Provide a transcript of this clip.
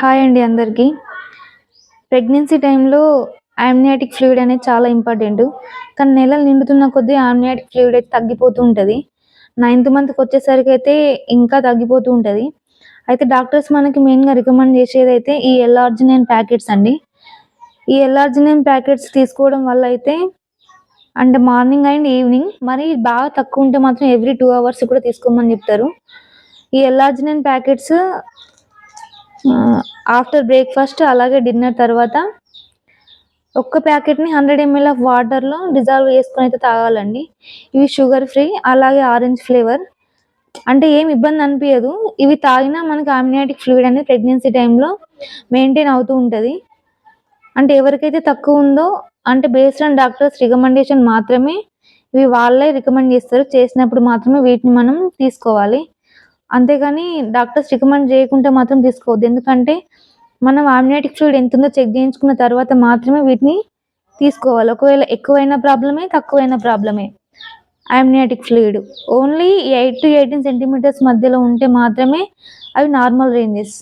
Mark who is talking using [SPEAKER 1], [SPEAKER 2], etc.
[SPEAKER 1] Hi అండి అందరికీ. Pregnancy టైంలో ఆమ్నియాటిక్ ఫ్లూయిడ్ అనేది చాలా ఇంపార్టెంట్. కానీ నెలలు నిండుతున్న కొద్దీ ఆమ్నియాటిక్ ఫ్లూయిడ్ అయితే తగ్గిపోతూ ఉంటుంది. నైన్త్ మంత్కి వచ్చేసరికి అయితే ఇంకా తగ్గిపోతూ ఉంటుంది. అయితే డాక్టర్స్ మనకి మెయిన్గా రికమెండ్ చేసేది అయితే ఈ ఎల్ఆర్జినైన్ ప్యాకెట్స్ అండి. ఈ ఎల్ఆర్జినైన్ ప్యాకెట్స్ తీసుకోవడం వల్ల అయితే అంటే మార్నింగ్ అండ్ ఈవినింగ్ మరి బాగా తక్కువ ఉంటే మాత్రం ఎవ్రీ టూ అవర్స్ కూడా తీసుకోమని చెప్తారు. ఈ L arginine packets after breakfast అలాగే డిన్నర్ తర్వాత ఒక్క ప్యాకెట్ని హండ్రెడ్ ఎంఎల్ ఆఫ్ వాటర్లో డిజాల్వ్ చేసుకొని అయితే తాగాలండి. ఇవి షుగర్ ఫ్రీ అలాగే ఆరెంజ్ ఫ్లేవర్ అంటే ఏం ఇబ్బంది అనిపించదు ఇవి తాగినా మనకి ఆమ్నియాటిక్ ఫ్లూయిడ్ అనేది ప్రెగ్నెన్సీ టైంలో మెయింటైన్ అవుతూ ఉంటుంది. అంటే ఎవరికైతే తక్కువ ఉందో అంటే బేస్డ్ ఆన్ డాక్టర్స్ రికమెండేషన్ మాత్రమే ఇవి వాళ్ళే రికమెండ్ చేస్తారు. చేసినప్పుడు మాత్రమే వీటిని మనం తీసుకోవాలి. అంతేగాని డాక్టర్స్ రికమెండ్ చేయకుంటే మాత్రం తీసుకోవద్దు. ఎందుకంటే మనం ఆమ్నియాటిక్ ఫ్లూయిడ్ ఎంత ఉందో చెక్ చేయించుకున్న తర్వాత మాత్రమే వీటిని తీసుకోవాలి. ఒకవేళ ఎక్కువైన ప్రాబ్లమే తక్కువైన ప్రాబ్లమే amniotic fluid only eight to eighteen centimetres మధ్యలో ఉంటే మాత్రమే అవి నార్మల్ రేంజెస్